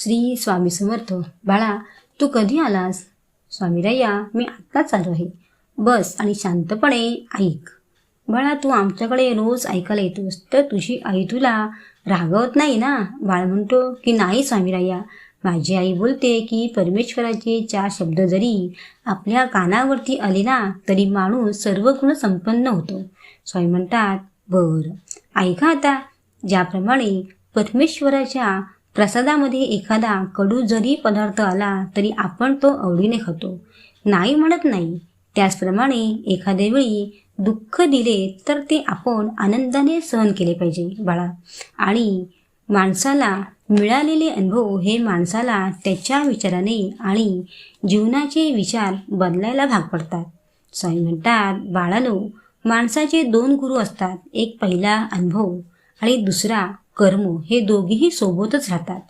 श्री स्वामी समर्थ. बाळा तू कधी आलास? स्वामीराया मी आत्ताच आलो आहे. बस आणि शांतपणे ऐक. बाळा तू आमच्याकडे रोज ऐकायला येतोस तर तुझी आई तुला रागवत नाही ना? बाळ म्हणतो की नाही स्वामीराया. माझी आई बोलते की परमेश्वराचे चार शब्द जरी आपल्या कानावरती आले ना तरी माणूस सर्व गुण संपन्न होतो. स्वामी म्हणतात बरं. ऐका आता. ज्याप्रमाणे परमेश्वराच्या प्रसादामध्ये एखादा कडू जरी पदार्थ आला तरी आपण तो आवडीने खातो. नाही म्हणत नाही. त्याचप्रमाणे एखाद्या वेळी दुःख दिले तर ते आपण आनंदाने सहन केले पाहिजे बाळा. आणि माणसाला मिळालेले अनुभव हे माणसाला त्याच्या विचाराने आणि जीवनाचे विचार बदलायला भाग पडतात. स्वामी म्हणतात बाळानो माणसाचे दोन गुरु असतात. एक पहिला अनुभव आणि दुसरा कर्म हे दोघेही सोबतच राहतात.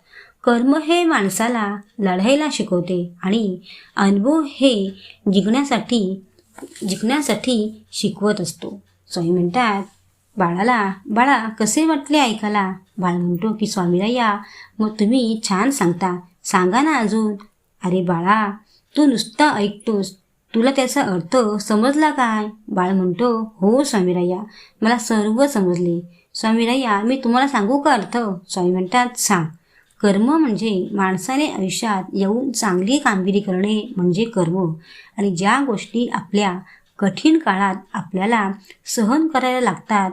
कर्म हे माणसाला लढायला शिकवते आणि अनुभव हे जिंकण्यासाठी जिंकण्यासाठी शिकवत असतो. स्वामी म्हणतात बाळाला बाळा कसे वाटले ऐकायला बाळ म्हणतो की स्वामीराया मग तुम्ही छान सांगता. सांगा ना अजून. अरे बाळा तू नुसता ऐकतोस. तुला त्याचा अर्थ समजला काय बाळ म्हणतो हो स्वामीराया मला सर्व समजले. स्वामीराया मी तुम्हाला सांगू का अर्थ? स्वामी म्हणतात सांग. कर्म म्हणजे माणसाने आयुष्यात येऊन चांगली कामगिरी करणे म्हणजे कर्म. आणि ज्या गोष्टी आपल्या कठीण काळात आपल्याला सहन करायला लागतात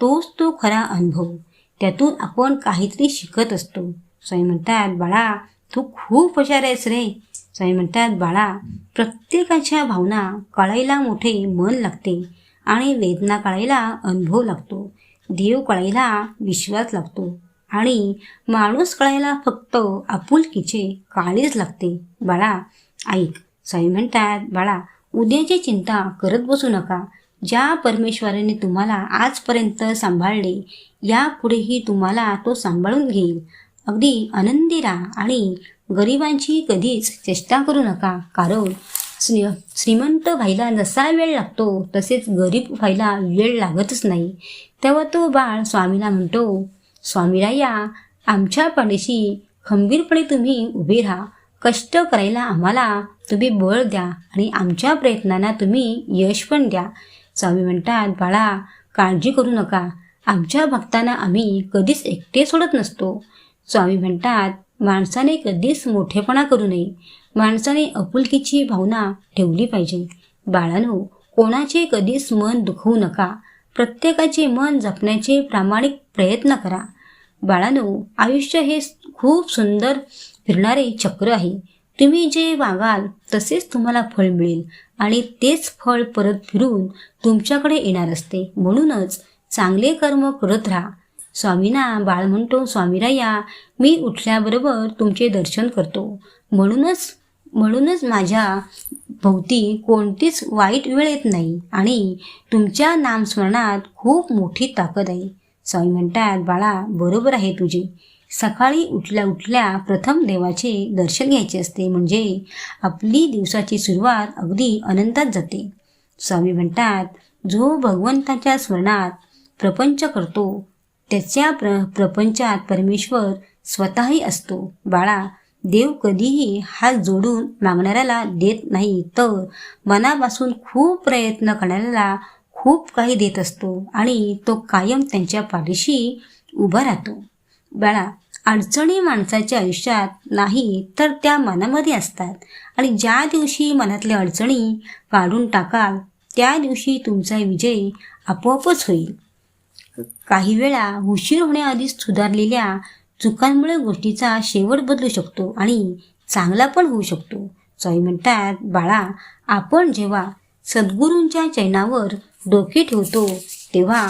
तोच तो खरा अनुभव. त्यातून आपण काहीतरी शिकत असतो. स्वामी म्हणतात बाळा तू खूप हुशार आहेस रे. स्वामी म्हणतात बाळा प्रत्येकाच्या भावना कळायला मोठे मन लागते आणि वेदना कळायला अनुभव लागतो. देव कळायला विश्वास लागतो आणि माणूस कळायला फक्त आपुलकीचे काळीच लागते. बाळा ऐक. साई म्हणतात बाळा उद्याची चिंता करत बसू नका. ज्या परमेश्वराने तुम्हाला आजपर्यंत सांभाळले यापुढेही तुम्हाला तो सांभाळून घेईल. अगदी आनंदी राहा आणि गरिबांची कधीच चेष्टा करू नका कारण श्रीमंत व्हायला जसा वेळ लागतो तसेच गरीब व्हायला वेळ लागतच नाही. तेव्हा तो बाळ स्वामीला म्हणतो स्वामीराया आमच्या पाठीशी खंबीरपणे तुम्ही उभे राहा. कष्ट करायला आम्हाला तुम्ही बळ द्या आणि आमच्या प्रयत्नांना तुम्ही यश पण द्या. स्वामी म्हणतात बाळा काळजी करू नका. आमच्या भक्तांना आम्ही कधीच एकटे सोडत नसतो. स्वामी म्हणतात माणसाने कधीच मोठेपणा करू नये. माणसाने आपुलकीची भावना ठेवली पाहिजे. बाळांनो कोणाचे कधीच मन दुखवू नका. प्रत्येकाचे मन जपण्याचे प्रामाणिक प्रयत्न करा. बाळांनो आयुष्य हे खूप सुंदर फिरणारे चक्र आहे. तुम्ही जे वागाल तसेच तुम्हाला फळ मिळेल आणि तेच फळ परत फिरून तुमच्याकडे येणार असते. म्हणूनच चांगले कर्म करत राहा. स्वामीना बाळ म्हणतो स्वामीराया मी उठल्याबरोबर तुमचे दर्शन करतो. म्हणूनच म्हणूनच माझ्या भोवती कोणतीच वाईट वेळ येत नाही आणि तुमच्या नामस्मरणात खूप मोठी ताकद आहे. स्वामी म्हणतात बाळा बरोबर आहे तुझे. सकाळी उठल्या उठल्या प्रथम देवाचे दर्शन घ्यायचे असते. म्हणजे आपली दिवसाची सुरुवात अगदी अनंतात जाते. स्वामी म्हणतात जो भगवंताच्या स्मरणात प्रपंच करतो त्याच्या प्र प्रपंचात परमेश्वर स्वतःही असतो. बाळा देव कधीही हात जोडून मागणाऱ्याला देत नाही तर मनापासून खूप प्रयत्न करणाऱ्याला खूप काही देत असतो आणि तो कायम त्यांच्या पाठीशी उभा राहतो. बाळा अडचणी माणसाच्या आयुष्यात नाही तर त्या मनामध्ये असतात. आणि ज्या दिवशी मनातल्या अडचणी काढून टाकाल त्या दिवशी तुमचा विजय आपोआपच होईल. काही वेळा उशीर होण्याआधीच सुधारलेल्या चुकांमुळे गोष्टीचा शेवट बदलू शकतो आणि चांगला पण होऊ शकतो. चॉई म्हणतात बाळा आपण जेव्हा सद्गुरूंच्या चैनावर डोके ठेवतो तेव्हा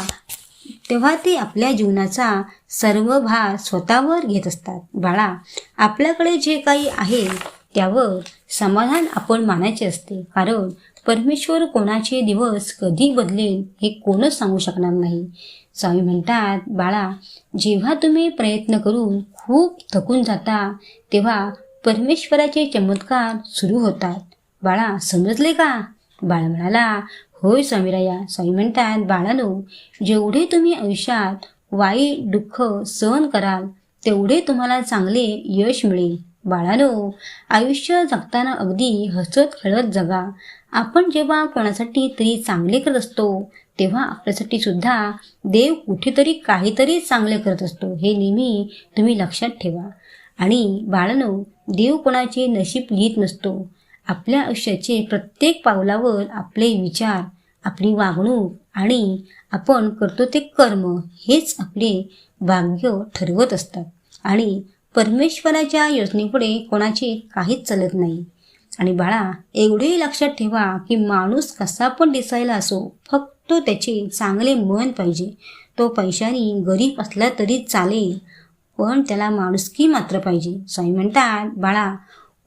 तेव्हा ते आपल्या जीवनाचा सर्व भार स्वतःवर घेत असतात. बाळा आपल्याकडे जे काही आहे त्यावर समाधान आपण मानायचे असते. कारण परमेश्वर कोणाचे दिवस कधी बदलेल हे कोणच सांगू शकणार नाही. स्वामी म्हणतात बाळा जेव्हा तुम्ही प्रयत्न करून खूप थकून जाता तेव्हा परमेश्वराचे चमत्कार सुरू होतात. बाळा समजले का? बाळा म्हणाला होय स्वामीराया. स्वामी म्हणतात बाळानो जेवढे तुम्ही आयुष्यात वाईट दुःख सहन कराल तेवढे तुम्हाला चांगले यश मिळेल. बाळानो आयुष्य जगताना अगदी हसत खेळत जगा. आपण जेव्हा कोणासाठी तरी चांगले करत असतो तेव्हा आपल्यासाठी सुद्धा देव कुठेतरी काहीतरी चांगले करत असतो हे नेहमी तुम्ही लक्षात ठेवा. आणि बाळानो देव कोणाचे नशीब लिहित नसतो. आपल्या आयुष्याचे प्रत्येक पावलावर आपले विचार आपली वागणूक आणि आपण करतो ते कर्म हेच आपले भाग्य ठरवत असतात. आणि परमेश्वराच्या योजनेपुढे कोणाचे काहीच चालत नाही. आणि बाळा एवढेही लक्षात ठेवा की माणूस कसा पण दिसायला असो फक्त त्याचे चांगले मन पाहिजे. तो पैशाने गरीब असला तरी चालेल पण त्याला माणुसकी मात्र पाहिजे. स्वामी म्हणतात बाळा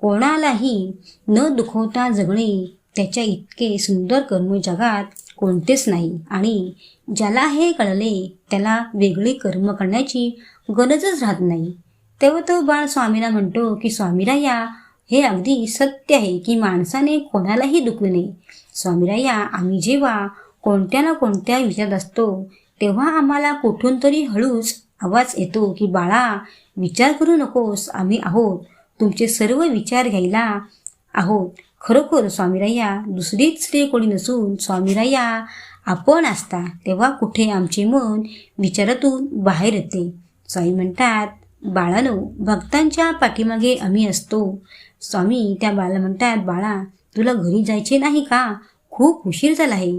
कोणालाही न दुखवता जगणे त्याच्या इतके सुंदर कर्म जगात कोणतेच नाही. आणि ज्याला हे कळले त्याला वेगळे कर्म करण्याची गरजच राहत नाही. तेव्हा तो बाळ स्वामीला म्हणतो की स्वामीराया हे अगदी सत्य आहे की माणसाने कोणालाही दुखू नये स्वामीराया आम्ही जेव्हा कोणत्या ना कोणत्या विचारात असतो तेव्हा आम्हाला कुठून तरी हळूच आवाज येतो की बाळा विचार करू नकोस आम्ही आहोत. तुमचे सर्व विचार घ्यायला आहोत. खरोखर स्वामीराया दुसरीच स्त्री कोणी नसून स्वामीराया आपण असता तेव्हा कुठे आमचे मन विचारातून बाहेर येते. स्वामी म्हणतात बाळानो भक्तांच्या पाठीमागे आम्ही असतो. स्वामी त्या बाळाला म्हणतात बाळा तुला घरी जायचे नाही का? खूप उशीर झाला आहे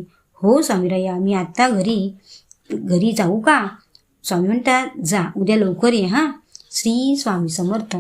हो स्वामीराया मी आत्ता घरी घरी जाऊ का? स्वामी म्हणतात जा उद्या लवकर ये हां. श्री स्वामी समर्थ.